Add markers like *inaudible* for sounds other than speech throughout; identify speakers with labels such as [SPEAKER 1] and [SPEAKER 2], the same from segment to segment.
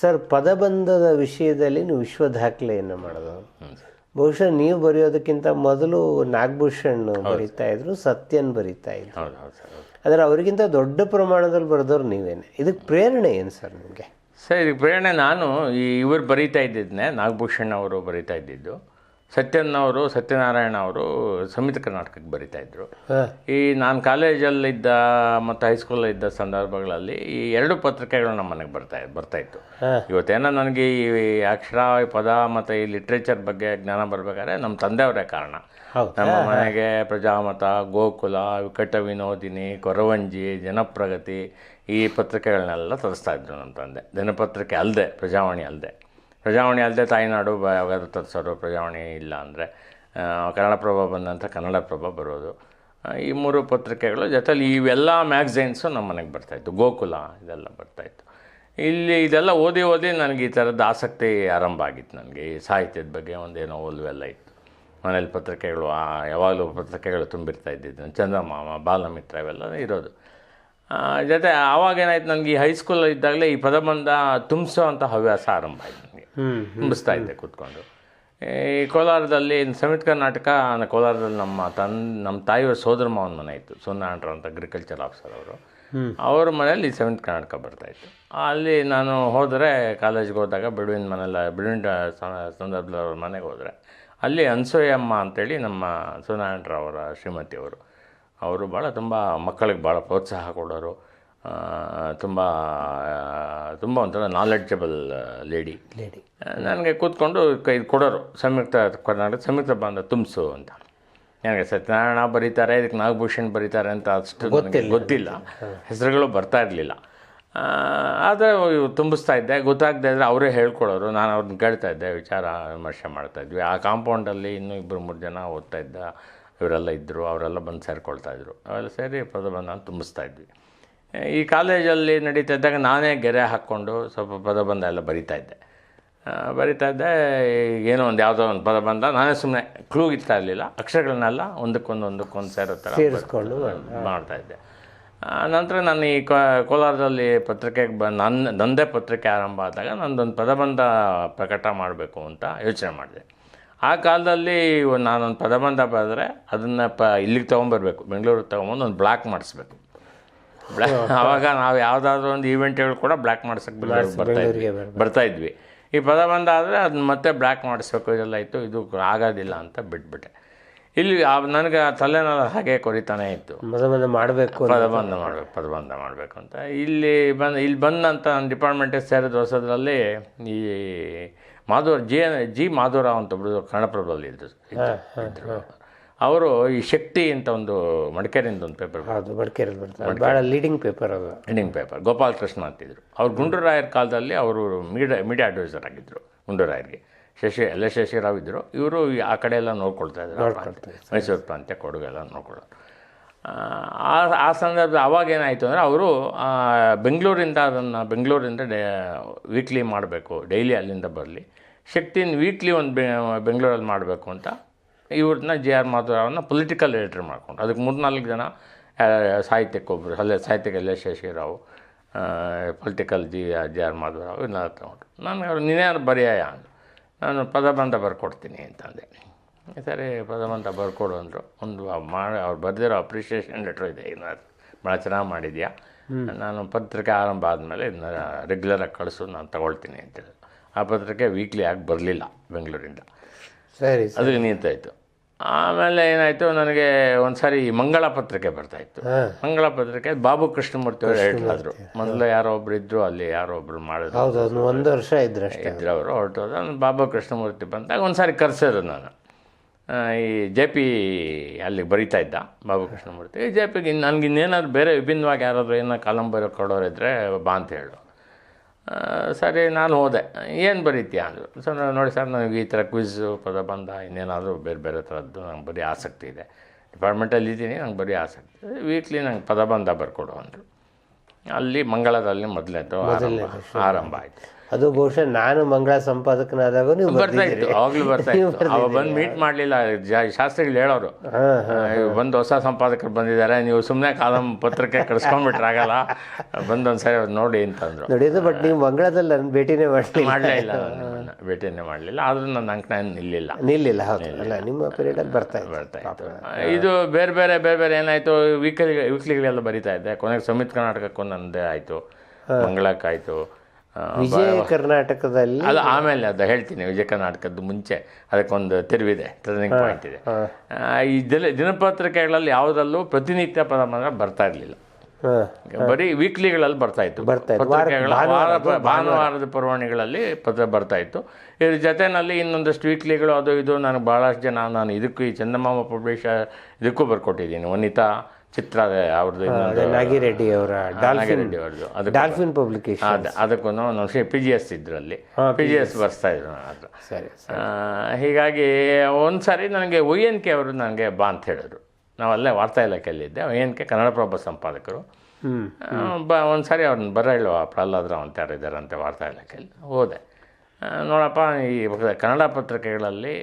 [SPEAKER 1] Sir ಪದಬಂಧದ ವಿಷಯದಲ್ಲಿ ನೀವು ವಿಶ್ವ ದಾಖಲೆಯನ್ನು ಮಾಡೋದು ಬಹುಶಃ ನೀವು ಬರೆಯೋದಕ್ಕಿಂತ ಮೊದಲು ನಾಗಭೂಷಣ್ ಬರೀತಾ ಇದ್ರು ಸತ್ಯನ್ ಬರೀತಾ ಇದ್ರು. ಆದರೆ ಅವರಿಗಿಂತ ದೊಡ್ಡ ಪ್ರಮಾಣದಲ್ಲಿ ಬರೆದವ್ರು ನೀವೇನೆ. ಇದಕ್ಕೆ ಪ್ರೇರಣೆ ಏನು ಸರ್ ನಿಮಗೆ?
[SPEAKER 2] ಸರ್ ಇದಕ್ಕೆ ಪ್ರೇರಣೆ ನಾನು ಈ ಇವರು ಬರೀತಾ ಇದ್ದಿದ್ದನ್ನೇ ನಾಗಭೂಷಣ್ ಅವರು ಬರೀತಾ ಇದ್ದಿದ್ದು. ಸತ್ಯನ್ ಅವರು ಸತ್ಯನಾರಾಯಣ ಅವರು ಸಂಯುಕ್ತ ಕರ್ನಾಟಕಕ್ಕೆ ಬರಿತಾ ಇದ್ರು.
[SPEAKER 1] ಹಾಂ.
[SPEAKER 2] ಈ ನಾನು ಕಾಲೇಜಲ್ಲಿದ್ದ ಮತ್ತು ಹೈಸ್ಕೂಲಲ್ಲಿದ್ದ ಸಂದರ್ಭಗಳಲ್ಲಿ ಈ ಎರಡು ಪತ್ರಿಕೆಗಳು ನಮ್ಮ ಮನೆಗೆ ಬರ್ತಾ ಬರ್ತಾ ಇತ್ತು.
[SPEAKER 1] ಇವತ್ತೇನ
[SPEAKER 2] ಇವತ್ತೇನೋ ನನಗೆ ಈ ಅಕ್ಷರ ಪದ ಮತ್ತು ಈ ಲಿಟ್ರೇಚರ್ ಬಗ್ಗೆ ಜ್ಞಾನ ಬರಬೇಕಾದ್ರೆ ನಮ್ಮ ತಂದೆಯವರೇ ಕಾರಣ. ನಮ್ಮ ಮನೆಗೆ ಪ್ರಜಾಮತ ಗೋಕುಲ ವಿಕಟ ವಿನೋದಿನಿ ಕೊರವಂಜಿ ಜನಪ್ರಗತಿ ಈ ಪತ್ರಿಕೆಗಳನ್ನೆಲ್ಲ ತರಿಸ್ತಾ ಇದ್ರು ನಮ್ಮ ತಂದೆ. ದಿನಪತ್ರಿಕೆ ಅಲ್ಲದೆ ಪ್ರಜಾವಾಣಿ ಅಲ್ಲದೆ ಪ್ರಜಾವಾಣಿ ಅಲ್ಲದೆ ತಾಯಿನಾಡು ಬ ಯಾವಾಗಾದ್ರೂ ತರಿಸೋರು ಪ್ರಜಾವಾಣಿ ಇಲ್ಲ ಅಂದರೆ ಕನ್ನಡಪ್ರಭ ಬಂದಂಥ ನಂತರ ಕನ್ನಡಪ್ರಭ ಬರೋದು. ಈ ಮೂರು ಪತ್ರಿಕೆಗಳು ಜೊತೆಲಿ ಇವೆಲ್ಲ ಮ್ಯಾಗ್ಝೈನ್ಸು ನಮ್ಮ ಮನೆಗೆ ಬರ್ತಾಯಿತ್ತು ಗೋಕುಲ ಇದೆಲ್ಲ ಬರ್ತಾಯಿತ್ತು ಇಲ್ಲಿ ಇದೆಲ್ಲ ಓದಿ ಓದಿ ನನಗೆ ಈ ಥರದ ಆಸಕ್ತಿ ಆರಂಭ ಆಗಿತ್ತು ನನಗೆ. ಈ ಸಾಹಿತ್ಯದ ಬಗ್ಗೆ ಒಂದೇನೋ ಒಲವೆಲ್ಲ ಇತ್ತು. ಮನೇಲಿ ಪತ್ರಿಕೆಗಳು ಯಾವಾಗಲೂ ಪತ್ರಿಕೆಗಳು ತುಂಬಿರ್ತಾ ಇದ್ದಿದ್ದು. ಚಂದ್ರಮಾಮ, ಬಾಲಮಿತ್ರ ಇವೆಲ್ಲ ಇರೋದು. ಜೊತೆ ಆವಾಗ ಏನಾಯ್ತು ನನಗೆ ಈ ಹೈಸ್ಕೂಲ್ ಇದ್ದಾಗಲೇ ಈ ಪದಬಂಧ ತುಂಬಿಸೋ ಅಂತ ಹವ್ಯಾಸ ಆರಂಭ ಆಯ್ತು ತುಂಬಿಸ್ತಾ ಇದ್ದೆ ಕೂತ್ಕೊಂಡು. ಈ ಕೋಲಾರದಲ್ಲಿ ಸಂಯುಕ್ತ ಕರ್ನಾಟಕ ಕೋಲಾರದಲ್ಲಿ ನಮ್ಮ ತನ್ ನಮ್ಮ ತಾಯಿಯವ್ರ ಸೋದರ ಮಾವನ ಮನೆ ಇತ್ತು ಸೋನಾಂಡ್ರ ಅಂತ ಅಗ್ರಿಕಲ್ಚರ್ ಆಫೀಸರ್ ಅವರು. ಅವ್ರ ಮನೆಯಲ್ಲಿ ಸೆವೆಂತ್ ಕರ್ನಾಟಕ ಬರ್ತಾಯಿತ್ತು ಅಲ್ಲಿ ನಾನು ಹೋದರೆ ಕಾಲೇಜ್ಗೆ ಹೋದಾಗ ಬಿಡುವಿನ ಮನೆಲ್ಲ ಬಿಡುವಿನ ಸಂದರ್ಭದಲ್ಲಿ ಅವ್ರ ಮನೆಗೆ ಹೋದರೆ ಅಲ್ಲಿ ಅನ್ಸೂಯಮ್ಮ ಅಂತೇಳಿ ನಮ್ಮ ಸೋನಾಂಡ್ರ ಅವರ ಶ್ರೀಮತಿಯವರು ಅವರು. ಭಾಳ ತುಂಬ ಮಕ್ಕಳಿಗೆ ಭಾಳ ಪ್ರೋತ್ಸಾಹ ಕೊಡೋರು. ತುಂಬ ತುಂಬ ಒಂಥರ ನಾಲೆಡ್ಜಬಲ್ ಲೇಡಿ
[SPEAKER 1] ಲೇಡಿ
[SPEAKER 2] ನನಗೆ ಕೂತ್ಕೊಂಡು ಕೈ ಕೊಡೋರು. ಸಂಯುಕ್ತ ಕರ್ನಾಟಕ ಸಂಯುಕ್ತ ಬಂದ ತುಂಬಿಸು ಅಂತ. ನನಗೆ ಸತ್ಯನಾರಾಯಣ ಬರೀತಾರೆ ಇದಕ್ಕೆ ನಾಗಭೂಷಣ್ ಬರೀತಾರೆ ಅಂತ ಅಷ್ಟು ಗೊತ್ತಿಲ್ಲ. ಹೆಸರುಗಳು ಬರ್ತಾ ಇರಲಿಲ್ಲ. ಆದರೆ ತುಂಬಿಸ್ತಾ ಇದ್ದೆ. ಗೊತ್ತಾಗದೇ ಇದ್ದರೆ ಅವರೇ ಹೇಳ್ಕೊಡೋರು. ನಾನು ಅವ್ರನ್ನ ಕೇಳ್ತಾ ಇದ್ದೆ ವಿಚಾರ ವಿಮರ್ಶೆ ಮಾಡ್ತಾ ಇದ್ವಿ. ಆ ಕಾಂಪೌಂಡಲ್ಲಿ ಇನ್ನೂ ಇಬ್ಬರು ಮೂರು ಜನ ಓದ್ತಾ ಇದ್ದ. ಇವರೆಲ್ಲ ಇದ್ದರು ಅವರೆಲ್ಲ ಬಂದು ಸೇರ್ಕೊಳ್ತಾ ಇದ್ರು. ಅವೆಲ್ಲ ಸೇರಿ ಪದಬಂಧ ನಾನು ತುಂಬಿಸ್ತಾ ಇದ್ವಿ. ಈ ಕಾಲೇಜಲ್ಲಿ ನಡೀತಾ ಇದ್ದಾಗ ನಾನೇ ಗೆರೆ ಹಾಕ್ಕೊಂಡು ಸ್ವಲ್ಪ ಪದಬಂಧ ಎಲ್ಲ ಬರಿತಾ ಇದ್ದೆ. ಬರಿತಾ ಇದ್ದೆ ಏನೋ ಒಂದು ಯಾವುದೋ ಒಂದು ಪದ ಬಂದ ನಾನೇ ಸುಮ್ಮನೆ ಕ್ಲೂ ಇರ್ತಾ ಇರಲಿಲ್ಲ. ಅಕ್ಷರಗಳನ್ನೆಲ್ಲ ಒಂದಕ್ಕೊಂದು ಒಂದಕ್ಕೊಂದು ಸೇರೋ ಥರ
[SPEAKER 1] ಸೇರಿಸ್ಕೊಂಡು
[SPEAKER 2] ಮಾಡ್ತಾ ಇದ್ದೆ. ನಂತರ ನಾನು ಈ ಕೋಲಾರದಲ್ಲಿ ಪತ್ರಿಕೆಗೆ ಬಂದು ನನ್ನ ನಂದೇ ಪತ್ರಿಕೆ ಆರಂಭ ಆದಾಗ ನಂದೊಂದು ಪದಬಂಧ ಪ್ರಕಟ ಮಾಡಬೇಕು ಅಂತ ಯೋಚನೆ ಮಾಡಿದೆ. ಆ ಕಾಲದಲ್ಲಿ ನಾನೊಂದು ಪದಬಂಧ ಬರೆದ್ರೆ ಅದನ್ನು ಪ ಇಲ್ಲಿಗೆ ತೊಗೊಂಬರ್ಬೇಕು ಬೆಂಗಳೂರಿಗೆ ತೊಗೊಂಬಂದು ಒಂದು ಬ್ಲಾಕ್ ಮಾಡಿಸ್ಬೇಕು. ಬ್ಲ್ಯಾಕ್ ಆವಾಗ ನಾವು ಯಾವುದಾದ್ರು ಒಂದು ಈವೆಂಟ್ಗಳು ಕೂಡ ಬ್ಲ್ಯಾಕ್ ಮಾಡ್ಸೋಕ್ಕೆ ಬರ್ತಾ ಇದ್ವಿ. ಬರ್ತಾ ಇದ್ವಿ. ಈ ಪದ ಬಂದಾದರೆ ಅದನ್ನ ಮತ್ತೆ ಬ್ಲ್ಯಾಕ್ ಮಾಡಿಸ್ಬೇಕು ಇದೆಲ್ಲ ಇತ್ತು. ಇದು ಆಗೋದಿಲ್ಲ ಅಂತ ಬಿಟ್ಬಿಟ್ಟೆ. ಇಲ್ಲಿ ನನಗೆ ಆ ತಲೆನೋವು ಹಾಗೆ ಕೊರಿತಾನೆ ಇತ್ತು.
[SPEAKER 1] ಪದಬಂಧ ಮಾಡಬೇಕು
[SPEAKER 2] ಪದಬಂಧ ಮಾಡಬೇಕು ಪದಬಂಧ ಮಾಡಬೇಕು ಅಂತ. ಇಲ್ಲಿ ಬಂದು ಇಲ್ಲಿ ಬಂದಂಥ ನನ್ನ ಡಿಪಾರ್ಟ್ಮೆಂಟಿಗೆ ಸೇರಿದ ಹೊಸದ್ರಲ್ಲಿ ಈ ಮಾಧುರ ಜಿ ಜಿ ಮಾಧುರಾವ್ ಅಂತ ಒಬ್ಬರು ಕನ್ನಡಪ್ರಭದಲ್ಲಿ ಇದ್ದರು ಅವರು ಈ ಶಕ್ತಿ ಅಂತ ಒಂದು ಮಡಿಕೇರಿಂದ ಒಂದು ಪೇಪರ್
[SPEAKER 1] ಹೌದು ಮಡಿಕೇರಿಯಲ್ಲಿ ಬರ್ತಾರೆ ಭಾಳ ಲೀಡಿಂಗ್ ಪೇಪರ್ ಅದು.
[SPEAKER 2] ಲೀಡಿಂಗ್ ಪೇಪರ್ ಗೋಪಾಲ್ ಕೃಷ್ಣ ಅಂತಿದ್ರು. ಅವ್ರು ಗುಂಡೂರಾಯರ ಕಾಲದಲ್ಲಿ ಅವರು ಮೀಡಿಯಾ ಮೀಡಿಯಾ ಅಡ್ವೈಸರ್ ಆಗಿದ್ದರು ಗುಂಡೂರಾಯರಿಗೆ. ಶಶಿ ಎಲ್ ಎಸ್ ಶಶಿರಾವ್ ಇದ್ದರು ಇವರು ಆ ಕಡೆ ಎಲ್ಲ ನೋಡ್ಕೊಳ್ತಾ ಇದ್ರು. ಮೈಸೂರು ಪ್ರಾಂತ್ಯ ಕೊಡುಗೆ ಎಲ್ಲ ನೋಡ್ಕೊಳ್ಳೋರು ಆ ಆ ಸಂದರ್ಭ ಅವಾಗ ಏನಾಯಿತು ಅಂದರೆ ಅವರು ಬೆಂಗಳೂರಿಂದ ಅದನ್ನು ಬೆಂಗಳೂರಿಂದ ಡೇ ವೀಕ್ಲಿ ಮಾಡಬೇಕು. ಡೈಲಿ ಅಲ್ಲಿಂದ ಬರಲಿ. ಶಕ್ತಿನ ವೀಕ್ಲಿ ಒಂದು ಬೆ ಬೆಂಗಳೂರಲ್ಲಿ ಮಾಡಬೇಕು ಅಂತ ಇವ್ರನ್ನ ಜೆ ಆರ್ ಮಾಧುರಾವನ್ನ ಪೊಲಿಟಿಕಲ್ ಎಡಿಟರ್ ಮಾಡ್ಕೊಂಡು ಅದಕ್ಕೆ ಮೂರ್ನಾಲ್ಕು ಜನ ಸಾಹಿತ್ಯಕ್ಕೊಬ್ಬರು ಸಾಹಿತ್ಯಕ್ಕೆ ಒಬ್ಬರು ಅಲ್ಲೇ ಸಾಹಿತ್ಯಕ್ಕೆ L S Shashirao political G G R Madhavarao ಇವನ್ನೆಲ್ಲ ತಗೊಂಡ್ರು. ನಾನು ಅವ್ರು ನೀನೇನು ಬರೆಯ ಅಂದರು. ನಾನು ಪದಬಂಧ ಬರ್ಕೊಡ್ತೀನಿ ಅಂತಂದೆ. ಸರಿ ಪದಬಂಧ ಬರ್ಕೊಡು ಅಂದರು. ಒಂದು ಮಾಡಿ ಅವ್ರು ಬರೆದಿರೋ ಅಪ್ರಿಷಿಯೇಷನ್ ಲೆಟ್ರ್ ಇದೆ ಏನಾದ್ರು. ಭಾಳ ಚೆನ್ನಾಗಿ ಮಾಡಿದ್ಯಾ? ನಾನು ಪತ್ರಿಕೆ ಆರಂಭ ಆದಮೇಲೆ ಇದನ್ನ ರೆಗ್ಯುಲರಾಗಿ ಕಳಿಸು ನಾನು ತಗೊಳ್ತೀನಿ ಅಂತೇಳಿ ಆ ಪತ್ರಿಕೆ ವೀಕ್ಲಿ ಆಗಿ ಬರಲಿಲ್ಲ ಬೆಂಗಳೂರಿಂದ.
[SPEAKER 1] ಸರಿ.
[SPEAKER 2] ಅದು ನಿಂತಾಯಿತು. ಆಮೇಲೆ ಏನಾಯಿತು ನನಗೆ ಒಂದು ಸಾರಿ ಮಂಗಳ ಪತ್ರಿಕೆ ಬರ್ತಾಯಿತ್ತು ಮಂಗಳ ಪತ್ರಿಕೆ ಬಾಬು ಕೃಷ್ಣಮೂರ್ತಿ ಅವರು ಹೇಳ್ತಾಯಿದ್ರು ಮೊದಲು ಯಾರೋ ಒಬ್ರು ಇದ್ರು ಅಲ್ಲಿ ಯಾರೋ ಒಬ್ರು ಮಾಡಿದ್ರು.
[SPEAKER 1] ಒಂದು ವರ್ಷ ಇದ್ರು ಅಷ್ಟೇ.
[SPEAKER 2] ಇದ್ರು ಅವರು ಹೊರಟೋದ್ರು ನಾನು ಬಾಬು ಕೃಷ್ಣಮೂರ್ತಿ ಬಂದಾಗ ಒಂದು ಸಾರಿ ಕರೆಸೋದು ನಾನು. ಈ ಜೆ ಪಿ ಅಲ್ಲಿಗೆ ಬರಿತಾ ಇದ್ದ ಬಾಬು ಕೃಷ್ಣಮೂರ್ತಿ. ಜೆ ಪಿಗೆ ನನಗೆ ಇನ್ನೇನಾದ್ರು ಬೇರೆ ವಿಭಿನ್ನವಾಗಿ ಯಾರಾದರೂ ಏನೋ ಕಾಲಂಬರಿ ಕೊಡೋರು ಕೊಡೋರಿದ್ರೆ ಬಾ ಅಂತ ಹೇಳು. ಸರಿ ನಾನು ಹೋದೆ. ಏನು ಬರೀತೀಯ ಅಂದರು. ಸರ್ ನೋಡಿ ಸರ್ ನನಗೆ ಈ ಥರ ಕ್ವಿಝು ಪದ ಬಂದ ಇನ್ನೇನಾದರೂ ಬೇರೆ ಬೇರೆ ಥರದ್ದು ನಂಗೆ ಬರೀ ಆಸಕ್ತಿ ಇದೆ. ಡಿಪಾರ್ಟ್ಮೆಂಟಲ್ಲಿ ಇದ್ದೀನಿ ನಂಗೆ ಬರೀ ಆಸಕ್ತಿ ವೀಕ್ಲಿ ನಂಗೆ ಪದಬಂಧ ಬರ್ಕೊಡು ಅಂದರು. ಅಲ್ಲಿ ಮಂಗಳದಲ್ಲಿ ಮೊದಲೇದು ಆರಂಭ ಆರಂಭ ಆಯಿತು.
[SPEAKER 1] ಅದು ಬಹುಶಃ ನಾನು ಮಂಗಳ ಸಂಪಾದಕನಾದಾಗ ನೀವು
[SPEAKER 2] ಬರ್ತಾ ಇತ್ತು ಅವಾಗಲೂ ಬರ್ತಾ ಇತ್ತು. ಅವ ಬಂದು ಮೀಟ್ ಮಾಡಲಿಲ್ಲ. ಶಾಸ್ತ್ರಿಗಳು ಹೇಳೋರು. ಬಂದು ಹೊಸ ಸಂಪಾದಕರು ಬಂದಿದ್ದಾರೆ ನೀವು ಸುಮ್ಮನೆ ಕಾಲಂ ಪತ್ರಕ್ಕೆ ಕಳ್ಸ್ಕೊಂಡ್ಬಿಟ್ರಾಗಲ್ಲ ಬಂದು ಒಂದ್ಸರಿ ನೋಡಿ ಅಂತಂದ್ರು
[SPEAKER 1] ನೋಡಿ ಇದು ಬಟ್ ನೀವು ಮಂಗಳದಲ್ಲಿ ನನ್ನ ಭೇಟಿನೇ ಮಾಡಲಿಲ್ಲ.
[SPEAKER 2] ಮಾಡಲೇ ಇಲ್ಲ ನಾನು ಭೇಟಿನೇ ಮಾಡಲಿಲ್ಲ. ಆದರೂ ನನ್ನ ಅಂಕಣ ನಾನು ನಿಲ್ಲಿಲ್ಲ.
[SPEAKER 1] ನಿಲ್ಲಿಲ್ಲ ಹೌದು. ಅಲ್ಲ ನಿಮ್ಮ ಪೀರಿಯಡಲ್ಲಿ ಬರ್ತಾ
[SPEAKER 2] ಬರ್ತಾ ಇತ್ತು. ಇದು ಬೇರೆ ಬೇರೆ ಬೇರೆ ಬೇರೆ ಏನಾಯಿತು? ವೀಕ್ಲಿ ವೀಕ್ಲಿಗಳೆಲ್ಲ ಬರಿತಾ ಇದ್ದೆ. ಕೊನೆಗೆ ಸಮಿತ್ ಕರ್ನಾಟಕಕ್ಕೂ ನಂದೇ ಆಯಿತು. ಮಂಗಳಕ್ಕಾಯಿತು
[SPEAKER 1] ವಿಜಯ ಕರ್ನಾಟಕದಲ್ಲಿ
[SPEAKER 2] ಅದು ಆಮೇಲೆ ಅದು ಹೇಳ್ತೀನಿ ವಿಜಯ ಕರ್ನಾಟಕದ್ದು ಮುಂಚೆ ಅದಕ್ಕೊಂದು ತಿರುವಿದೆ ಟರ್ನಿಂಗ್ ಪಾಯಿಂಟ್ ಇದೆ. ಈ ದಿನ ದಿನಪತ್ರಿಕೆಗಳಲ್ಲಿ ಯಾವುದಲ್ಲೂ ಪ್ರತಿನಿತ್ಯ ಪದ ಮಾತ್ರ ಬರ್ತಾ ಇರಲಿಲ್ಲ. ಬರೀ ವೀಕ್ಲಿಗಳಲ್ಲಿ ಬರ್ತಾ ಇತ್ತು. ಭಾನುವಾರದ ಪರ್ವಾಣಿಗಳಲ್ಲಿ ಪತ್ರ ಬರ್ತಾ ಇತ್ತು. ಇದ್ರ ಜೊತೆನಲ್ಲಿ ಇನ್ನೊಂದಷ್ಟು ವೀಕ್ಲಿಗಳು ಅದು ಇದು ನನಗೆ ಭಾಳಷ್ಟು ಜನ ನಾನು ಇದಕ್ಕೂ ಈ ಚಂದಮಾಮ ಪಬ್ಲಿಷ ಇದಕ್ಕೂ ಬರ್ಕೊಟ್ಟಿದ್ದೀನಿ. ವನಿತಾ ಚಿತ್ರ ಅವ್ರದ್ದು
[SPEAKER 1] ನಾಗಿರೆಡ್ಡಿ ಅವರ
[SPEAKER 2] ನಾಗಿರೆಡ್ಡಿ ಅವ್ರದ್ದು ಅದು
[SPEAKER 1] ಡಾಲ್ಫಿನ್ ಪಬ್ಲಿಕೇಶನ್
[SPEAKER 2] ಅದೇ ಅದಕ್ಕೂ ನಾವು ಪಿ ಜಿ ಎಸ್ ಇದ್ರಲ್ಲಿ. ಪಿ ಜಿ ಎಸ್ ಬರ್ತಾ ಇದ್ರು ಅದು
[SPEAKER 1] ಸರಿ
[SPEAKER 2] ಹೀಗಾಗಿ ಒಂದು ಸಾರಿ ನನಗೆ ಒ ಎನ್ ಕೆ ಅವರು ನನಗೆ ಬಾ ಅಂತ ಹೇಳಿದ್ರು. ನಾವಲ್ಲೇ ವಾರ್ತಾ ಇಲಾಖೆಯಲ್ಲಿದ್ದೆ. ಒ ಎನ್ ಕೆ ಕನ್ನಡಪ್ರಭ ಸಂಪಾದಕರು. ಬ ಒಂದು ಸಾರಿ ಅವ್ರನ್ನ ಬರ ಹೇಳುವ ಪ್ರಹ್ಲಾದರಾವ್ ಅಂತ ಯಾರಿದ್ದಾರೆ ಅಂತ ವಾರ್ತಾ ಇಲಾಖೆಯಲ್ಲಿ. ಹೋದೆ. ನೋಡಪ್ಪ ಈ ಕನ್ನಡ ಪತ್ರಿಕೆಗಳಲ್ಲಿ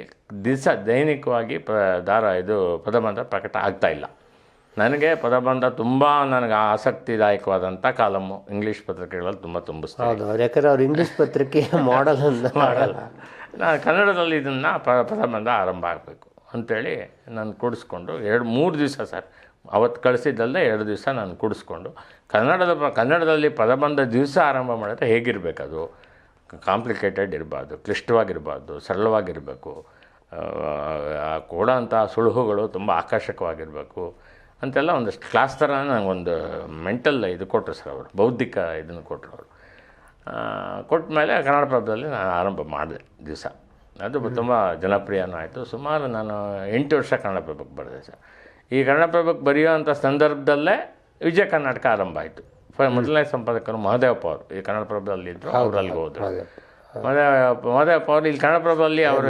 [SPEAKER 2] ದಿವಸ ದೈನಿಕವಾಗಿ ಪ ದಾರ ಇದು ಪದಬಂಧ ಪ್ರಕಟ ಆಗ್ತಾ ಇಲ್ಲ. ನನಗೆ ಪದಬಂಧ ತುಂಬ ನನಗೆ ಆಸಕ್ತಿದಾಯಕವಾದಂಥ ಕಾಲಮ್ಮು. ಇಂಗ್ಲೀಷ್ ಪತ್ರಿಕೆಗಳಲ್ಲಿ ತುಂಬ ತುಂಬಿಸ್ತಾರೆ.
[SPEAKER 1] ಹೌದು ಯಾಕಂದರೆ ಅವ್ರು ಇಂಗ್ಲೀಷ್ ಪತ್ರಿಕೆ *laughs* ಮಾಡಲ್ ಅಂತ *laughs* ಮಾಡಲ್ಲ.
[SPEAKER 2] ನಾನು ಕನ್ನಡದಲ್ಲಿ ಇದನ್ನು ಪ ಪದಬಂಧ ಆರಂಭ ಆಗಬೇಕು ಅಂಥೇಳಿ ನಾನು ಕೂಡಿಸ್ಕೊಂಡು ಎರಡು ಮೂರು ದಿವಸ ಸರ್ ಅವತ್ತು ಕಳಿಸಿದ್ದಲ್ಲದೆ ಎರಡು ದಿವಸ ನಾನು ಕೂಡಿಸ್ಕೊಂಡು ಕನ್ನಡದ ಪ- ಕನ್ನಡದಲ್ಲಿ ಪದಬಂಧ ದಿವಸ ಆರಂಭ ಮಾಡಿದ್ರೆ ಹೇಗಿರಬೇಕದು? ಅದು ಕಾಂಪ್ಲಿಕೇಟೆಡ್ ಇರಬಾರ್ದು ಕ್ಲಿಷ್ಟವಾಗಿರಬಾರ್ದು ಸರಳವಾಗಿರಬೇಕು. ಕೊಡೋಂಥ ಸುಳುಹುಗಳು ತುಂಬ ಆಕರ್ಷಕವಾಗಿರಬೇಕು. ಅಂತೆಲ್ಲ ಒಂದಷ್ಟು ಕ್ಲಾಸ್ ಥರ ನನಗೊಂದು ಮೆಂಟಲ್ ಇದು ಕೊಟ್ಟರು ಸರ್ ಅವರು ಬೌದ್ಧಿಕ ಇದನ್ನು ಕೊಟ್ಟರು ಅವರು. ಕೊಟ್ಟ ಮೇಲೆ ಕನ್ನಡ ಪ್ರಭದಲ್ಲಿ ನಾನು ಆರಂಭ ಮಾಡಿದೆ ದಿವಸ. ಅದು ತುಂಬ ಜನಪ್ರಿಯನೂ ಆಯಿತು. ಸುಮಾರು ನಾನು ಎಂಟು ವರ್ಷ ಕನ್ನಡ ಪ್ರಭಕ್ಕೆ ಬರೆದೆ ಸರ್. ಈ ಕನ್ನಡ ಪ್ರಭಕ್ಕೆ ಬರೆಯುವಂಥ ಸಂದರ್ಭದಲ್ಲೇ ವಿಜಯ ಕರ್ನಾಟಕ ಆರಂಭ ಆಯಿತು. ಮೊದಲನೇ ಸಂಪಾದಕರು ಮಹದೇವಪ್ಪ ಅವರು. ಈ ಕನ್ನಡ ಪ್ರಭದಲ್ಲಿದ್ದರು ಅವ್ರು ಅಲ್ಲಿಗೆ ಹೋದರು. ಮಹದೇವಪ್ಪ ಅವರು ಇಲ್ಲಿ ಕನ್ನಡ ಪ್ರಭದಲ್ಲಿ ಅವರು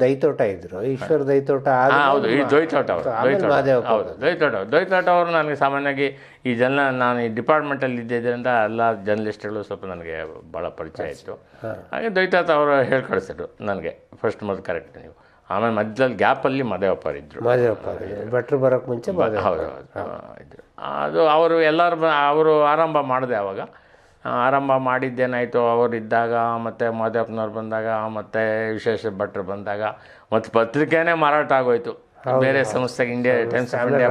[SPEAKER 1] ದೈತೋಟ ಇದ್ರು. ಈಶ್ವರ ದೈತೋಟ
[SPEAKER 2] ಹೌದು ಈ ದ್ವೈತೋಟ ಅವರು ದ್ವೈತೋಟ ಹೌದು ದ್ವೈತೋಟ ಅವ್ರು. ದ್ವೈತೋಟ ಅವರು ನನಗೆ ಸಾಮಾನ್ಯವಾಗಿ ಈ ಜನ ನಾನು ಈ ಡಿಪಾರ್ಟ್ಮೆಂಟಲ್ಲಿ ಇದ್ದಿದ್ದರಿಂದ ಎಲ್ಲ ಜರ್ನಲಿಸ್ಟ್ಗಳು ಸ್ವಲ್ಪ ನನಗೆ ಭಾಳ ಪರಿಚಯ ಇತ್ತು. ಹಾಗೆ ದ್ವೈತಾತ ಅವರು ಹೇಳಿ ಕಳಿಸಿದ್ರು ನನಗೆ ಫಸ್ಟ್ ಮೊದಲು ಕರೆಕ್ಟ್ ನೀವು. ಆಮೇಲೆ ಮಧ್ಯದಲ್ಲಿ ಗ್ಯಾಪಲ್ಲಿ ಮದೇವಪ್ಪ ಇದ್ದರು
[SPEAKER 1] ಭಟ್ರು ಬರೋಕ್ಕೆ ಮುಂಚೆ
[SPEAKER 2] ಹೌದು ಹೌದು ಇದ್ರು ಅದು ಅವರು ಎಲ್ಲರೂ ಅವರು ಆರಂಭ ಮಾಡಿದೆ ಅವಾಗ. ಆ, ಆರಂಭ ಮಾಡಿದ್ದೇನಾಯಿತು? ಅವರು ಇದ್ದಾಗ, ಮತ್ತು ಮಾದಪ್ಪನವ್ರು ಬಂದಾಗ, ಮತ್ತು ವಿಶೇಷ ಭಟ್ರು ಬಂದಾಗ, ಮತ್ತು ಪತ್ರಿಕೆನೇ ಮಾರಾಟ ಆಗೋಯ್ತು. ಬೇರೆ ಸಂಸ್ಥೆಗೆ ಇಂಡಿಯಾ ಟೈಮ್ಸ್ ಆಫ್ ಇಂಡಿಯಾ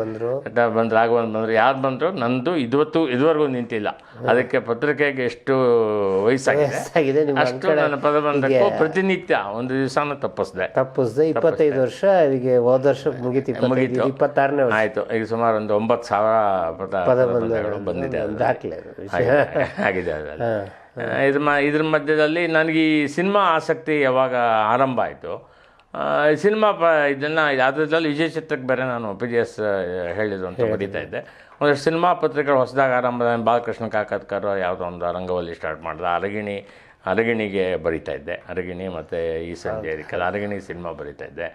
[SPEAKER 1] ಬಂದರು.
[SPEAKER 2] ಬಂದು ರಾಘವನ್ ಬಂದರು. ಯಾರು ಬಂದರು? ನಂದು ಇವತ್ತು ಇದುವರೆಗೂ ನಿಂತಿಲ್ಲ. ಅದಕ್ಕೆ ಪತ್ರಿಕೆಗೆ ಎಷ್ಟು ವಯಸ್ಸಾಗಿದೆ? ಅಷ್ಟು ನನ್ನ ಪದಬಂಧಕ್ಕೂ ಪ್ರತಿನಿತ್ಯ ಒಂದು ದಿವಸನ ತಪ್ಪಿಸ್ದೆ.
[SPEAKER 1] ತಪ್ಪಿಸ್ದೆ. ಇಪ್ಪತ್ತೈದು ವರ್ಷ ಅವರಿಗೆ ಹೋದ ವರ್ಷ ಮುಗಿತು. ಮುಗಿತು ಇಪ್ಪತ್ತಾರನೇ ವರ್ಷ.
[SPEAKER 2] ಆಯಿತು. ಈಗ ಸುಮಾರು ಒಂದು ಒಂಬತ್ತು ಸಾವಿರ ಪದ ಪದಬಂಧಗಳು ಬಂದಿದೆ.
[SPEAKER 1] ದಾಖಲೆ
[SPEAKER 2] ಆಗಿದೆ ಅದರಲ್ಲಿ. ಇದ್ರ ಇದ್ರ ಮಧ್ಯದಲ್ಲಿ ನನಗೆ ಈ ಸಿನಿಮಾ ಆಸಕ್ತಿ ಯಾವಾಗ ಆರಂಭ ಆಯಿತು? ಸಿನಿಮಾ ಪ ಇದನ್ನು ಯಾವುದ್ರಲ್ಲಿ ವಿಜಯ ಚಿತ್ರಕ್ಕೆ ಬೇರೆ ನಾನು ಪಿ ಜಿ ಎಸ್ ಹೇಳಿದ್ರು ಅಂತ ಬರೀತಾ ಇದ್ದೆ. ಒಂದಷ್ಟು ಸಿನಿಮಾ ಪತ್ರಿಕೆಗಳು ಹೊಸದಾಗಿ ಆರಂಭದ ಬಾಲಕೃಷ್ಣ ಕಾಕತ್ಕರ್ ಯಾವುದೋ ಒಂದು ರಂಗವಲ್ಲಿ ಸ್ಟಾರ್ಟ್ ಮಾಡಿದೆ. ಅರಗಿಣಿ ಅರಗಿಣಿಗೆ ಬರಿತಾ ಇದ್ದೆ. ಅರಗಿಣಿ ಮತ್ತು ಈ ಸಂಜೆ ಅರಗಿಣಿ ಸಿನಿಮಾ ಬರಿತಾ ಇದ್ದೆ.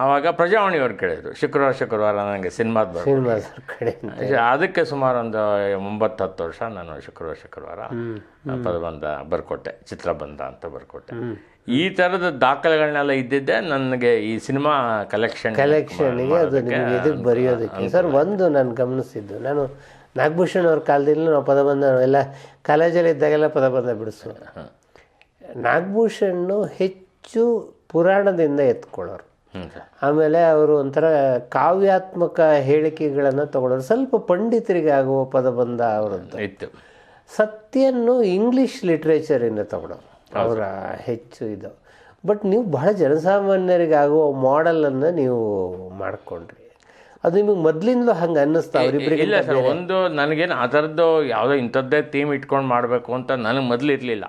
[SPEAKER 2] ಆವಾಗ ಪ್ರಜಾವಾಣಿಯವ್ರು ಕೇಳಿದ್ರು. ಶುಕ್ರವಾರ ಶುಕ್ರವಾರ ನನಗೆ ಸಿನಿಮಾದ
[SPEAKER 1] ಕಡೆ
[SPEAKER 2] ಅದಕ್ಕೆ ಸುಮಾರು ಒಂದು ಒಂಬತ್ತು ಹತ್ತು ವರ್ಷ ನಾನು ಶುಕ್ರವಾರ ಶುಕ್ರವಾರ ಪದಬಂಧ ಬರ್ಕೊಟ್ಟೆ ಚಿತ್ರಬಂಧ ಅಂತ ಬರ್ಕೊಟ್ಟೆ. ಈ ಥರದ ದಾಖಲೆಗಳನ್ನೆಲ್ಲ ಇದ್ದಿದ್ದೆ ನನಗೆ ಈ ಸಿನಿಮಾ ಕಲೆಕ್ಷನ್
[SPEAKER 1] ಕಲೆಕ್ಷನ್ಗೆ ಅದು ನಿಮಗೆ ಇದಕ್ಕೆ ಬರೆಯೋದಕ್ಕೆ. ಸರ್ ಒಂದು ನಾನು ಗಮನಿಸಿದ್ದು ನಾನು ನಾಗಭೂಷಣ್ ಅವ್ರ ಕಾಲದಲ್ಲಿ ನಾವು ಪದಬಂಧ ಎಲ್ಲ ಕಾಲೇಜಲ್ಲಿ ಇದ್ದಾಗೆಲ್ಲ ಪದಬಂಧ ಬಿಡಿಸು ನಾಗಭೂಷಣ್ಣು ಹೆಚ್ಚು ಪುರಾಣದಿಂದ ಎತ್ಕೊಳ್ಳೋರು. ಆಮೇಲೆ ಅವರು ಒಂಥರ ಕಾವ್ಯಾತ್ಮಕ ಹೇಳಿಕೆಗಳನ್ನು ತಗೊಳ್ಳೋರು ಸ್ವಲ್ಪ ಪಂಡಿತರಿಗೆ ಆಗುವ ಪದಬಂಧ ಅವರದ್ದು
[SPEAKER 2] ಇತ್ತು.
[SPEAKER 1] ಸತ್ಯನ್ನು ಇಂಗ್ಲಿಷ್ ಲಿಟ್ರೇಚರಿಂದ ತಗೊಳ್ಳೋರು ಅವರ ಹೆಚ್ಚು ಇದು. ಬಟ್ ನೀವು ಬಹಳ ಜನಸಾಮಾನ್ಯರಿಗಾಗುವ ಮಾಡೆಲನ್ನು ನೀವು ಮಾಡಿಕೊಂಡ್ರಿ. ಅದು ನಿಮಗೆ ಮೊದ್ಲಿಂದಲೂ ಹಂಗೆ ಅನ್ನಿಸ್ತಾ ಅವರಿಬ್ಬರಿಗೆ
[SPEAKER 2] ಇಲ್ಲ ಸರ್ ಒಂದು ನನಗೇನು ಆ ಥರದ್ದು ಯಾವುದೋ ಇಂಥದ್ದೇ ಥೀಮ್ ಇಟ್ಕೊಂಡು ಮಾಡಬೇಕು ಅಂತ ನನಗೆ ಮೊದಲು ಇರಲಿಲ್ಲ.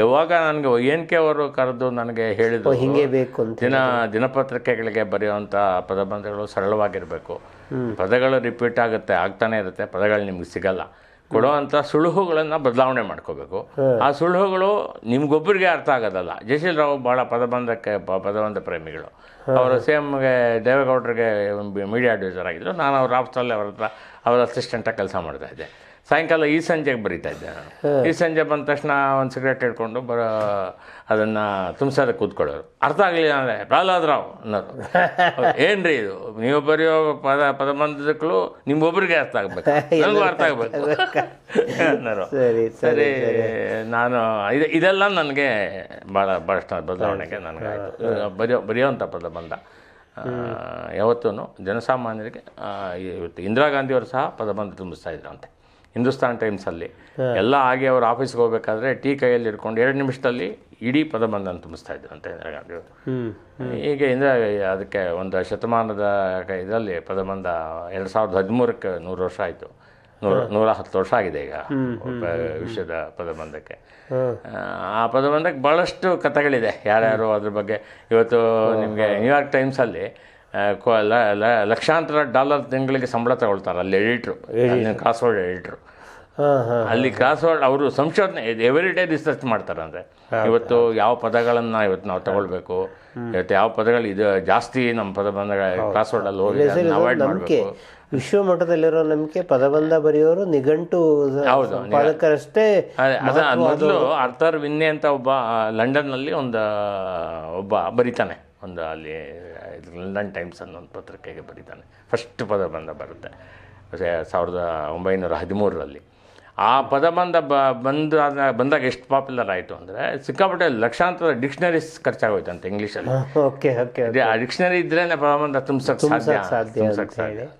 [SPEAKER 2] ಯಾವಾಗ ನನಗೆ ಎನ್ ಕೆ ಅವರು ಕರೆದು ನನಗೆ ಹೇಳಿದ್ರು
[SPEAKER 1] ಹಿಂಗೆ ಬೇಕು ಅಂತ
[SPEAKER 2] ದಿನ ದಿನಪತ್ರಿಕೆಗಳಿಗೆ ಬರೆಯುವಂಥ ಪದಬಂಧಗಳು ಸರಳವಾಗಿರಬೇಕು. ಪದಗಳು ರಿಪೀಟ್ ಆಗುತ್ತೆ ಆಗ್ತಾನೆ ಇರುತ್ತೆ ಪದಗಳು ನಿಮ್ಗೆ ಸಿಗಲ್ಲ. ಕೊಡುವಂಥ ಸುಳುಹುಗಳನ್ನು ಬದಲಾವಣೆ ಮಾಡ್ಕೋಬೇಕು. ಆ ಸುಳುಹುಗಳು ನಿಮ್ಗೊಬ್ಬರಿಗೆ ಅರ್ಥ ಆಗೋದಲ್ಲ. ಜಯಶೀಲ್ ರಾವ್ ಭಾಳ ಪದಬಂಧಕ್ಕೆ ಪದಬಂಧ ಪ್ರೇಮಿಗಳು. ಅವರು ಸೇಮ್ಗೆ ದೇವೇಗೌಡರಿಗೆ ಮೀಡಿಯಾ ಅಡ್ವೈಸರ್ ಆಗಿದ್ದರು ನಾನು ಅವ್ರ ಆಫ್ಸಲ್ಲಿ ಅವ್ರ ಹತ್ರ ಅವರ ಅಸಿಸ್ಟೆಂಟಾಗಿ ಕೆಲಸ ಮಾಡ್ತಾ ಇದ್ದೆ. ಸಾಯಂಕಾಲ ಈ ಸಂಜೆಗೆ ಬರೀತಾ ಇದ್ದೆ. ನಾನು ಈ ಸಂಜೆ ಬಂದ ತಕ್ಷಣ ಒಂದು ಸಿಗರೇಟ್ ಹಿಡ್ಕೊಂಡು ಬರೋ ಅದನ್ನು ತುಂಬಿಸೋದಕ್ಕೆ ಕೂತ್ಕೊಳ್ಳೋರು. ಅರ್ಥ ಆಗಲಿಲ್ಲ ಅಂದರೆ ಪ್ರಹ್ಲಾದ್ರಾವ್ ಅನ್ನೋರು. *laughs* ಏನ್ರಿ ಇದು? ನೀವು ಬರೆಯೋ ಪದ ನಿಮ್ಮ ನಿಮ್ಗೊಬ್ರಿಗೆ ಅರ್ಥ ಆಗಬೇಕು. *laughs* ನನಗೂ ಅರ್ಥ ಆಗಬೇಕು. *laughs* ಅನ್ನೋರು.
[SPEAKER 1] ಸರಿ
[SPEAKER 2] ಸರಿ ನಾನು ಇದು ಇದೆಲ್ಲ ನನಗೆ ಭಾಳ ಭಾಳಷ್ಟು ಬದಲಾವಣೆಗೆ ನನಗೆ ಬರೆಯೋ ಬರೆಯೋವಂಥ ಪದಬಂಧ. ಯಾವತ್ತೂ ಜನಸಾಮಾನ್ಯರಿಗೆ ಇವತ್ತು ಇಂದಿರಾ ಗಾಂಧಿಯವರು ಸಹ ಪದಬಂಧ ತುಂಬಿಸ್ತಾ ಇದ್ರಂತೆ ಹಿಂದೂಸ್ತಾನ್ ಟೈಮ್ಸಲ್ಲಿ ಎಲ್ಲ ಆಗಿ ಅವ್ರ ಆಫೀಸ್ಗೆ ಹೋಗ್ಬೇಕಾದ್ರೆ ಟೀ ಕೈಯಲ್ಲಿ ಇಟ್ಕೊಂಡು ಎರಡು ನಿಮಿಷದಲ್ಲಿ ಇಡೀ ಪದಬಂಧನ ತುಂಬಿಸ್ತಾ ಇದ್ರಂತೆ ಇಂದಿರಾ ಗಾಂಧಿಯವರು ಈಗ ಇಂದಿರಾ ಅದಕ್ಕೆ ಒಂದು ಶತಮಾನದ ಇದರಲ್ಲಿ ಪದಬಂಧ ಎರಡು ಸಾವಿರದ ಹದಿಮೂರಕ್ಕೆ ನೂರು ವರ್ಷ ಆಯಿತು. ನೂರ ನೂರ ಹತ್ತು ವರ್ಷ ಆಗಿದೆ ಈಗ ವಿಷಯದ ವಿಶ್ವದ ಪದಬಂಧಕ್ಕೆ ಆ ಪದಬಂಧಕ್ಕೆ ಭಾಳಷ್ಟು ಕಥೆಗಳಿದೆ. ಯಾರ್ಯಾರು ಅದ್ರ ಬಗ್ಗೆ ಇವತ್ತು ನಿಮಗೆ ನ್ಯೂಯಾರ್ಕ್ ಟೈಮ್ಸಲ್ಲಿ ಲಕ್ಷಾಂತರ ಡಾಲರ್ ತಿಂಗಳಿಗೆ ಸಂಬಳ ತಗೊಳ್ತಾರೆ ಅಲ್ಲಿ ಎಡಿಟ್ರು. ಕಾಸ್ವರ್ಡ್ ಎಡಿಟ್ರು. ಅಲ್ಲಿ ಕಾಸ್ವರ್ಡ್ ಅವರು ಸಂಶೋಧನೆ ಎವ್ರಿ ಡೇ ರಿಸರ್ಚ್ ಮಾಡ್ತಾರೆ ಅಂದರೆ. ಇವತ್ತು ಯಾವ ಪದಗಳನ್ನು ಇವತ್ತು ನಾವು ತಗೊಳ್ಬೇಕು ಇವತ್ತು ಯಾವ ಪದಗಳು ಇದು ಜಾಸ್ತಿ ನಮ್ಮ ಪದಬಂಧ ಕಾಸ್ವರ್ಡಲ್ಲಿ ಹೋಗಿ ಅವಾಯ್ಡ್ ಮಾಡಬೇಕು.
[SPEAKER 1] ವಿಶ್ವ ಮಟ್ಟದಲ್ಲಿರೋ ನಂಬಿಕೆ ಪದಬಂಧ ಬರೆಯೋರು ನಿಘಂಟು
[SPEAKER 2] ಅದ ಮೊದಲು ಅರ್ಥರ್ ವಿನ್ನೆ ಅಂತ ಒಬ್ಬ ಲಂಡನ್ನಲ್ಲಿ ಒಂದು ಒಬ್ಬ ಬರಿತಾನೆ ಒಂದು ಅಲ್ಲಿ ಇದು ಲಂಡನ್ ಟೈಮ್ಸ್ ಅನ್ನೋ ಒಂದು ಪತ್ರಿಕೆಗೆ ಬರೀತಾನೆ. ಫಸ್ಟ್ ಪದಬಂಧ ಬರುತ್ತೆ. ಸೆ- ಸಾವಿರದ ಒಂಬೈನೂರ ಹದಿಮೂರರಲ್ಲಿ. ಆ ಪದಬಂಧ ಬ ಬಂದ ಬಂದಾಗ ಎಷ್ಟು ಪಾಪ್ಯುಲರ್ ಆಯಿತು ಅಂದರೆ ಸಿಕ್ಕಾಪಟ್ಟೆ ಲಕ್ಷಾಂತರ ಡಿಕ್ಷನರೀಸ್ ಖರ್ಚಾಗೋಯ್ತಂತೆ ಇಂಗ್ಲೀಷಲ್ಲಿ
[SPEAKER 1] ಓಕೆ ಓಕೆ
[SPEAKER 2] ಆ ಡಿಕ್ಷನರಿ ಇದ್ರೇ ಪದಬಂಧ ತುಂಬಿಸೋಕೆ ಸಾಧ್ಯ
[SPEAKER 1] ಸಾಧ್ಯ.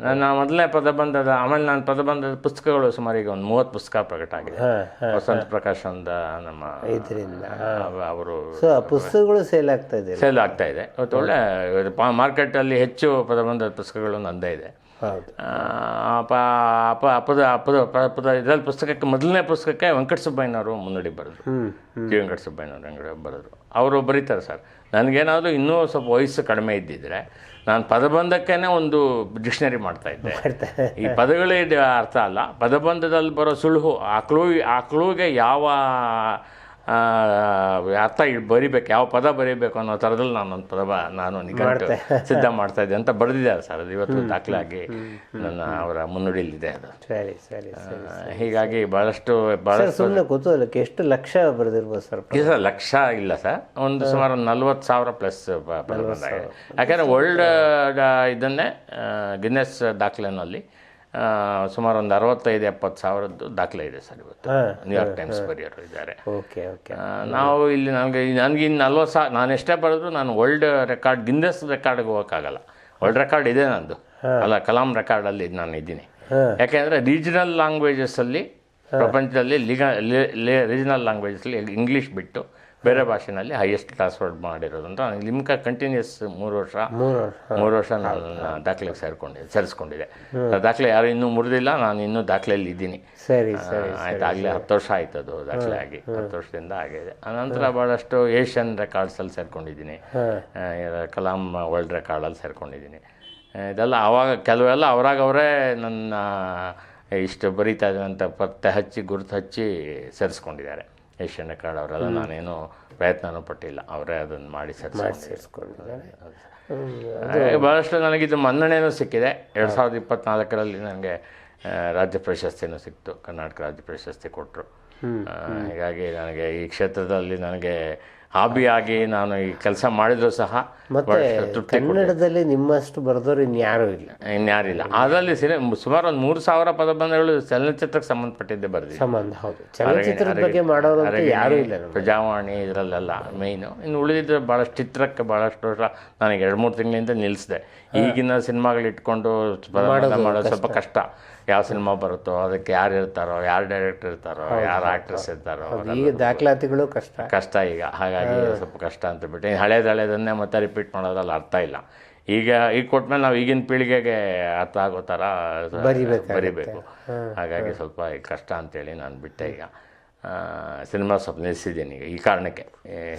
[SPEAKER 2] ನನ್ನ ಮೊದಲನೇ ಪದಬಂಧದ ಆಮೇಲೆ ನಾನು ಪದಬಂಧದ ಪುಸ್ತಕಗಳು ಸುಮಾರು ಈಗ ಒಂದು ಮೂವತ್ತು ಪುಸ್ತಕ ಪ್ರಕಟ ಆಗಿದೆ. ವಸಂತ ಪ್ರಕಾಶ್ ಅಂತ ನಮ್ಮ
[SPEAKER 1] ಇದರಿಂದ
[SPEAKER 2] ಅವರು
[SPEAKER 1] ಪುಸ್ತಕಗಳು ಸೇಲ್ ಆಗ್ತಾ ಇದೆ.
[SPEAKER 2] ಸೇಲ್ ಆಗ್ತಾ ಇದೆ. ಒಳ್ಳೆ ಮಾರ್ಕೆಟಲ್ಲಿ ಹೆಚ್ಚು ಪದಬಂಧದ ಪುಸ್ತಕಗಳು ನಂದೇ ಇದೆ. ಅಪ ಅಪ ಅಪದ ಅಪದ ಅಪ್ಪದ ಪದ ಇದರಲ್ಲಿ ಪುಸ್ತಕಕ್ಕೆ ಮೊದಲನೇ ಪುಸ್ತಕಕ್ಕೆ ವೆಂಕಟ ಸುಬ್ಬಯ್ಯನವರು ಮುನ್ನಡಿ ಬರೆದ್ರು. ಜಿ ವೆಂಕಟ ಸುಬ್ಬಯ್ಯನವರು ಅಂಗಡಿ ಬರೆದ್ರು. ಅವರು ಬರೀತಾರೆ ಸರ್. ನನಗೇನಾದರೂ ಇನ್ನೂ ಸ್ವಲ್ಪ ವಯಸ್ಸು ಕಡಿಮೆ ಇದ್ದಿದ್ರೆ ನಾನು ಪದಬಂಧಕ್ಕೇ ಒಂದು ಡಿಕ್ಷನರಿ ಮಾಡ್ತಾ ಇದ್ದೆ. ಈ ಪದಗಳೇ ಅರ್ಥ ಅಲ್ಲ. ಪದಬಂಧದಲ್ಲಿ ಬರೋ ಸುಳುಹು ಆ ಕ್ಲೂ ಆ ಕ್ಲೂಗೆ ಯಾವ ಅರ್ಥ ಬರಿಬೇಕು ಯಾವ ಪದ ಬರೀಬೇಕು ಅನ್ನೋ ಥರದಲ್ಲಿ ನಾನೊಂದು ಪದ ನಾನು ನಿಖರ ಸಿದ್ಧ ಮಾಡ್ತಾ ಇದ್ದೆ ಅಂತ ಬರೆದಿದ್ದಾರೆ ಸರ್ ಅದು ಇವತ್ತು ದಾಖಲೆ ಆಗಿ ನನ್ನ ಅವರ ಮುನ್ನುಡಿಯಲ್ಲಿದೆ ಅದು.
[SPEAKER 1] ಸರಿ ಸರಿ
[SPEAKER 2] ಹೀಗಾಗಿ ಭಾಳಷ್ಟು ಭಾಳ
[SPEAKER 1] ಸುಮ್ಮನೆ ಕುತೂಹಲಕ್ಕೆ ಎಷ್ಟು ಲಕ್ಷ ಬರೆದಿರ್ಬೋದು ಸರ್
[SPEAKER 2] ಈ ಸರ್ ಲಕ್ಷ ಇಲ್ಲ ಸರ್. ಒಂದು ಸುಮಾರು ಒಂದು ನಲ್ವತ್ತು ಸಾವಿರ ಪ್ಲಸ್ ಯಾಕೆಂದ್ರೆ ವರ್ಲ್ಡ್ ಇದನ್ನೇ ಗಿನ್ನೆಸ್ ದಾಖಲೆನಲ್ಲಿ ಸುಮಾರು ಒಂದು ಅರವತ್ತೈದು ಎಪ್ಪತ್ತು ಸಾವಿರದ್ದು ದಾಖಲೆ ಇದೆ ಸರ್ ಇವತ್ತು. ನ್ಯೂಯಾರ್ಕ್ ಟೈಮ್ಸ್ ಬರೆಯೋರು ಇದ್ದಾರೆ.
[SPEAKER 1] Okay okay.
[SPEAKER 2] ನಾವು ಇಲ್ಲಿ ನನಗೆ ನನಗೆ ಇನ್ನು ನಲ್ವತ್ತು ಸಾವಿರ ನಾನು ಎಷ್ಟೇ ಬರೆದ್ರು ನಾನು ವರ್ಲ್ಡ್ ರೆಕಾರ್ಡ್ ಗಿನ್ನೆಸ್ ರೆಕಾರ್ಡ್ಗೆ ಹೋಗೋಕ್ಕಾಗಲ್ಲ. ವರ್ಲ್ಡ್ ರೆಕಾರ್ಡ್ ಇದೆ ನಂದು. ಅಲ್ಲ ಕಲಾಂ ರೆಕಾರ್ಡಲ್ಲಿ ನಾನು ಇದ್ದೀನಿ. ಯಾಕೆಂದರೆ ರೀಜನಲ್ ಲ್ಯಾಂಗ್ವೇಜಸ್ಸಲ್ಲಿ ಪ್ರಪಂಚದಲ್ಲಿ ಲಿಗ ರೀಜನಲ್ ಲ್ಯಾಂಗ್ವೇಜಸ್ಸಲ್ಲಿ ಇಂಗ್ಲೀಷ್ ಬಿಟ್ಟು ಬೇರೆ ಭಾಷೆನಲ್ಲಿ ಹೈಯೆಸ್ಟ್ ವರ್ಡ್ ಮಾಡಿರೋದು ಅಂತ ಲಿಮ್ಕಾ ಕಂಟಿನ್ಯೂಸ್ ಮೂರು ವರ್ಷ
[SPEAKER 1] ಮೂರು ವರ್ಷ.
[SPEAKER 2] ನಾನು ದಾಖಲೆಗೆ ಸೇರಿಕೊಂಡಿದ್ದೆ ಸೇರಿಸ್ಕೊಂಡಿದ್ದೆ ದಾಖಲೆ ಯಾರು ಇನ್ನೂ ಮುರಿದಿಲ್ಲ ನಾನು ಇನ್ನೂ ದಾಖಲೆಯಲ್ಲಿ ಇದ್ದೀನಿ.
[SPEAKER 1] ಸರಿ
[SPEAKER 2] ಆಯ್ತು ಆಗಲೇ ಹತ್ತು ವರ್ಷ ಆಯ್ತು ಅದು ದಾಖಲೆ ಆಗಿ ಹತ್ತು ವರ್ಷದಿಂದ ಆಗಿದೆ. ಆನಂತರ ಭಾಳಷ್ಟು ಏಷ್ಯನ್ ರೆಕಾರ್ಡ್ಸಲ್ಲಿ ಸೇರ್ಕೊಂಡಿದ್ದೀನಿ. ಕಲಾಂ ವರ್ಲ್ಡ್ ರೆಕಾರ್ಡಲ್ಲಿ ಸೇರ್ಕೊಂಡಿದ್ದೀನಿ. ಇದೆಲ್ಲ ಆವಾಗ ಕೆಲವೆಲ್ಲ ಅವರಾಗವರೇ ನನ್ನ ಇಷ್ಟು ಬರೀತಾ ಇದ್ದಂಥ ಪತ್ತೆ ಹಚ್ಚಿ ಗುರುತು ಹಚ್ಚಿ ಸೇರಿಸ್ಕೊಂಡಿದ್ದಾರೆ. ಏಷ್ಯನ್ ಕಾರ್ಡ್ ಅವರೆಲ್ಲ ನಾನೇನು ಪ್ರಯತ್ನನೂ ಪಟ್ಟಿಲ್ಲ. ಅವರೇ ಅದನ್ನು ಮಾಡಿ ಸೇರಿಸ್ಕೊಂಡು
[SPEAKER 1] ಸೇರಿಸ್ಕೊಂಡಿದ್ದಾರೆ
[SPEAKER 2] ಭಾಳಷ್ಟು ನನಗಿದು ಮನ್ನಣೆನೂ ಸಿಕ್ಕಿದೆ. ಎರಡು ಸಾವಿರದ ಇಪ್ಪತ್ತ್ನಾಲ್ಕರಲ್ಲಿ ನನಗೆ ರಾಜ್ಯ ಪ್ರಶಸ್ತಿನೂ ಸಿಕ್ತು. ಕರ್ನಾಟಕ ರಾಜ್ಯ ಪ್ರಶಸ್ತಿ ಕೊಟ್ಟರು ಹೀಗಾಗಿ ನನಗೆ ಈ ಕ್ಷೇತ್ರದಲ್ಲಿ ನನಗೆ ಹಾಬಿಯಾಗಿ ನಾನು ಈ ಕೆಲಸ ಮಾಡಿದ್ರು ಸಹ
[SPEAKER 1] ಮತ್ತೆ ಕನ್ನಡದಲ್ಲಿ ನಿಮ್ಮಷ್ಟು ಬರೆದವ್ರು ಇನ್ಯಾರೂ ಇಲ್ಲ.
[SPEAKER 2] ಇನ್ಯಾರಿಲ್ಲ ಅದರಲ್ಲಿ ಸಿನಿ ಸುಮಾರು ಒಂದು ಮೂರು ಸಾವಿರ ಪದಬಂಧಗಳು ಚಲನಚಿತ್ರಕ್ಕೆ ಸಂಬಂಧಪಟ್ಟಿದ್ದೆ ಬರ್ದಿ
[SPEAKER 1] ಸಂಬಂಧ ಹೌದು. ಚಲನಚಿತ್ರದ ಬಗ್ಗೆ ಮಾಡೋರು ಯಾರೂ ಇಲ್ಲ
[SPEAKER 2] ಪ್ರಜಾವಾಣಿ ಇದರಲ್ಲೆಲ್ಲ ಮೇಯ್ನು ಇನ್ನು ಉಳಿದಿದ್ದು ಭಾಳಷ್ಟು ಚಿತ್ರಕ್ಕೆ ಭಾಳಷ್ಟು ವರ್ಷ ನನಗೆ ಎರಡು ಮೂರು ತಿಂಗಳಿಂದ ನಿಲ್ಲಿಸಿದೆ ಈಗಿನ ಸಿನಿಮಾಗಳು ಇಟ್ಕೊಂಡು ಮಾಡೋದು ಸ್ವಲ್ಪ ಕಷ್ಟ. ಯಾವ ಸಿನಿಮಾ ಬರುತ್ತೋ ಅದಕ್ಕೆ ಯಾರು ಇರ್ತಾರೋ ಯಾರು ಡೈರೆಕ್ಟರ್ ಇರ್ತಾರೋ ಯಾರು ಆಕ್ಟ್ರೆಸ್ ಇರ್ತಾರೋ
[SPEAKER 1] ಈಗ ದಾಖಲಾತಿಗಳು ಕಷ್ಟ.
[SPEAKER 2] ಕಷ್ಟ ಈಗ. ಹಾಗಾಗಿ ಸ್ವಲ್ಪ ಕಷ್ಟ ಅಂತ ಬಿಟ್ಟು ಈಗ ಹಳೇದು ಹಳೇದನ್ನೇ ಮತ್ತೆ ರಿಪೀಟ್ ಮಾಡೋದ್ರಲ್ಲಿ ಅರ್ಥ ಇಲ್ಲ. ಈಗ ಈಗ ಕೊಟ್ಮೇಲೆ ನಾವು ಈಗಿನ ಪೀಳಿಗೆಗೆ ಅರ್ಥ ಆಗೋ ಥರ ಬರಿಬೇಕು. ಹಾಗಾಗಿ ಸ್ವಲ್ಪ ಈಗ ಕಷ್ಟ ಅಂತೇಳಿ ನಾನು ಬಿಟ್ಟೆ ಈಗ. ಸಿನಿಮಾ ಸ್ವಲ್ಪ ನಿಲ್ಲಿಸಿದ್ದೀನಿ ಈಗ ಈ ಕಾರಣಕ್ಕೆ.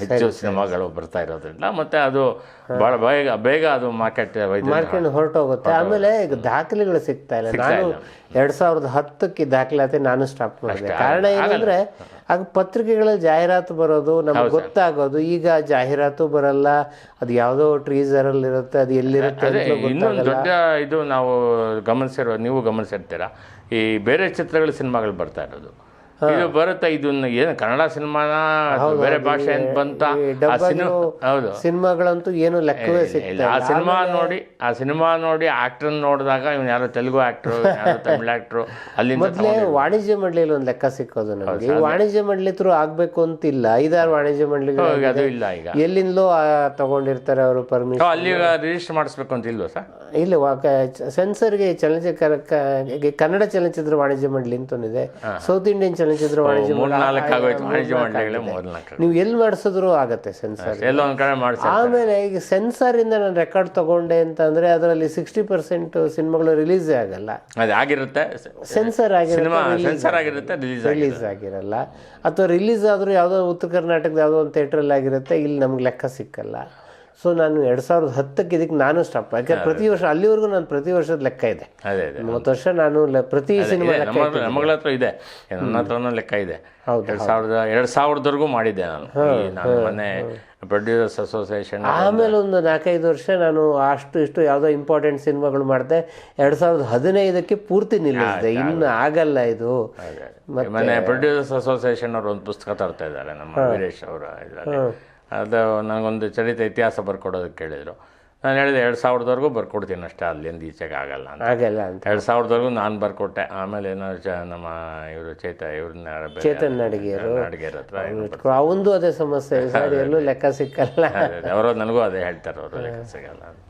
[SPEAKER 2] ಹೆಚ್ಚು ಸಿನಿಮಾಗಳು ಬರ್ತಾ ಇರೋದ್ರಿಂದ ಮತ್ತು ಅದು ಭಾಳ ಬೇಗ ಬೇಗ ಅದು ಮಾರ್ಕೆಟ್
[SPEAKER 1] ಮಾಡ್ಕೊಂಡು ಹೊರಟೋಗುತ್ತೆ. ಆಮೇಲೆ ಈಗ ದಾಖಲೆಗಳು ಸಿಗ್ತಾ ಇಲ್ಲ. ನಾನು ಎರಡು ಸಾವಿರದ ಹತ್ತಕ್ಕೆ ದಾಖಲಾತಿ ನಾನು ಸ್ಟಾಪ್ ಮಾಡಿದೆ. ಕಾರಣ ಏನಂದ್ರೆ ಆಗ ಪತ್ರಿಕೆಗಳಲ್ಲಿ ಜಾಹೀರಾತು ಬರೋದು ನಮ್ಗೆ ಗೊತ್ತಾಗೋದು. ಈಗ ಜಾಹೀರಾತು ಬರಲ್ಲ ಅದು ಯಾವುದೋ ಟ್ರೀಸರ್ ಅಲ್ಲಿ ಇರುತ್ತೆ ಅದು ಎಲ್ಲಿರುತ್ತೆ
[SPEAKER 2] ಇನ್ನೊಂದು ದೊಡ್ಡ ಇದು ನಾವು ಗಮನಿಸಿರೋ ನೀವು ಗಮನಿಸಿರ್ತೀರಾ ಈ ಬೇರೆ ಚಿತ್ರಗಳ ಸಿನಿಮಾಗಳು ಬರ್ತಾ ಇರೋದು. ಇದು ಬರುತ್ತೆ? ಇದನ್ನ ಏನು ಕನ್ನಡ ಸಿನಿಮಾನ? ಬೇರೆ ಭಾಷೆ ಅಂತ ಬಂತ? ಹೌದು.
[SPEAKER 1] ಸಿನಿಮಾಗಳಂತೂ ಏನು ಲೆಕ್ಕವೇ ಸಿಗ್ತದೆ
[SPEAKER 2] ಆ ಸಿನಿಮಾ ನೋಡಿ ಆ ಸಿನಿಮಾ ನೋಡಿ ಆಕ್ಟರ್ ನೋಡಿದಾಗ ಇವ್ನು ಯಾರು ತೆಲುಗು ಆಕ್ಟರ್ ಯಾರೋ ತಮಿಳ್ ಆಕ್ಟ್ರು ಅಲ್ಲಿ
[SPEAKER 1] ಮೊದಲೇ ವಾಣಿಜ್ಯ ಮಂಡಳಿಯಲ್ಲಿ ಒಂದು ಲೆಕ್ಕ ಸಿಕ್ಕೋದು ನಮಗೆ. ವಾಣಿಜ್ಯ ಮಂಡಳಿ ತ್ರೂ ಆಗ್ಬೇಕು ಅಂತಿಲ್ಲ. ಐದಾರು ವಾಣಿಜ್ಯ ಮಂಡಳಿಗಳು
[SPEAKER 2] ಅದು ಇಲ್ಲ ಈಗ.
[SPEAKER 1] ಎಲ್ಲಿಂದಲೋ ತಗೊಂಡಿರ್ತಾರೆ ಅವರು ಪರ್ಮಿಷನ್
[SPEAKER 2] ಅಲ್ಲಿ ರಿಜಿಸ್ಟರ್ ಮಾಡಿಸ್ಬೇಕು ಅಂತ ಇಲ್ವಾ ಸರ್?
[SPEAKER 1] ಇಲ್ಲ ಸೆನ್ಸರ್ಗೆ ಚಲನಚಿತ್ರ ಕನ್ನಡ ಚಲನಚಿತ್ರ ವಾಣಿಜ್ಯ ಮಂಡಳಿ ಅಂತ ಒಂದಿದೆ ಸೌತ್ ಇಂಡಿಯನ್ ಚಲನಚಿತ್ರ ವಾಣಿಜ್ಯ
[SPEAKER 2] ಮೂರ್
[SPEAKER 1] ಮಂಡಳಿ
[SPEAKER 2] ನಾಲ್ಕು ಆಗೋಯ್ತು ವಾಣಿಜ್ಯ ಮಂಡಳಿಗಳೇ ಮೂರ್ ನಾಲ್ಕು
[SPEAKER 1] ನೀವು ಎಲ್ಲಿ ಮಾಡಿಸಿದ್ರು ಆಗತ್ತೆ ಸೆನ್ಸರ್
[SPEAKER 2] ಎಲ್ಲೋ ಒಂದ್ ಕಡೆ ಮಾಡಿಸಿ
[SPEAKER 1] ಆಮೇಲೆ ಈಗ ಸೆನ್ಸರ್ ಇಂದ ನಾನು ರೆಕಾರ್ಡ್ ತಗೊಂಡೆ ಅಂತ ಅಂದ್ರೆ ಅದರಲ್ಲಿ ಸಿಕ್ಸ್ಟಿ ಪರ್ಸೆಂಟ್ ಸಿನಿಮಾಗಳು ರಿಲೀಸ್ ಆಗಲ್ಲ.
[SPEAKER 2] ಅದು ಆಗಿರುತ್ತೆ.
[SPEAKER 1] ಸೆನ್ಸರ್
[SPEAKER 2] ಸಿನಿಮಾ ಸೆನ್ಸರ್ ಆಗಿರುತ್ತೆ. ರಿಲೀಸ್
[SPEAKER 1] ರಿಲೀಸ್ ಆಗಿರಲ್ಲ. ಅಥವಾ ರಿಲೀಸ್ ಆದ್ರೂ ಯಾವುದೋ ಉತ್ತರ ಕರ್ನಾಟಕದ ಯಾವುದೋ ಒಂದು ಥಿಯೇಟ್ರಲ್ಲಿ ಆಗಿರುತ್ತೆ ಇಲ್ಲಿ ನಮ್ಗೆ ಲೆಕ್ಕ ಸಿಕ್ಕಲ್ಲ. ಸೊ ನಾನು ಎರಡ್ ಸಾವಿರದ ಹತ್ತಕ್ಕೆ ಇದಕ್ಕೆ ನಾನು ಸ್ಟಾಪ್ ಯಾಕಂದ್ರೆ ಪ್ರತಿ ವರ್ಷ ಅಲ್ಲಿವರೆಗೂ ನಾನು ಪ್ರತಿ ವರ್ಷದ ಲೆಕ್ಕ ಇದೆ. ಮೂವತ್ತು ವರ್ಷ ನಾನು ಪ್ರತಿ ಸಿನಿಮಾ
[SPEAKER 2] ಇದೆ, ನಮ್ಮ ನಮ್ಮಗಳ ಹತ್ರ ಇದೆ. ನನ್ನ ಹತ್ರನೂ ಲೆಕ್ಕ ಇದೆ. ಎರಡ್ ಸಾವಿರದ ಎರಡ್ ಸಾವಿರದವರೆಗೂ ಮಾಡಿದ್ದೆ ನಾನು. ನಾನು ಮೊನ್ನೆ ಪ್ರೊಡ್ಯೂಸರ್ಸ್ ಅಸೋಸಿಯೇಷನ್
[SPEAKER 1] ಆಮೇಲೆ ಒಂದು ನಾಲ್ಕೈದು ವರ್ಷ ನಾನು ಅಷ್ಟು ಇಷ್ಟು ಯಾವುದೋ ಇಂಪಾರ್ಟೆಂಟ್ ಸಿನಿಮಾಗಳು ಮಾಡಿದೆ. ಎರಡು ಸಾವಿರದ ಹದಿನೈದಕ್ಕೆ ಪೂರ್ತಿ ನಿಲ್ಲಿಸಿದೆ. ಇನ್ನು ಆಗಲ್ಲ ಇದು.
[SPEAKER 2] ಮೊನ್ನೆ ಪ್ರೊಡ್ಯೂಸರ್ಸ್ ಅಸೋಸಿಯೇಷನ್ ಅವರು ಒಂದು ಪುಸ್ತಕ ತರ್ತಾ ಇದ್ದಾರೆ. ನಮ್ಮ ವೀರೇಶ್ ಅವರ ಇದರಲ್ಲಿ. ಅದು ನನಗೊಂದು ಚರಿತ ಇತಿಹಾಸ ಬರ್ಕೊಡೋದಕ್ಕೆ ಕೇಳಿದರು. ನಾನು ಹೇಳಿದೆ ಎರಡು ಸಾವಿರದವರೆಗೂ ಬರ್ಕೊಡ್ತೀನಿ ಅಷ್ಟೇ ಅಲ್ಲಿಂದ ಈಚೆಗೆ ಆಗಲ್ಲ ಅಂತ.
[SPEAKER 1] ಆಗಲ್ಲ ಅಂತ.
[SPEAKER 2] ಎರಡು ಸಾವಿರದವರೆಗೂ ನಾನು ಬರ್ಕೊಟ್ಟೆ. ಆಮೇಲೆ ಏನೋ ಚ ನಮ್ಮ ಇವರು ಚೇತ ಇವ್ರನ್ನ
[SPEAKER 1] ಚೇತನ್ ಅಡಿಗೆಯರು
[SPEAKER 2] ಅಡುಗೆರ ಹತ್ರ
[SPEAKER 1] ಅವಂದು ಅದೇ ಸಮಸ್ಯೆ ಎಲ್ಲೂ ಲೆಕ್ಕ ಸಿಕ್ಕಲ್ಲ.
[SPEAKER 2] ಅವರು ನನಗೂ ಅದೇ ಹೇಳ್ತಾರೆ ಅವರು ಲೆಕ್ಕ ಸಿಗಲ್ಲ ಅಂತ.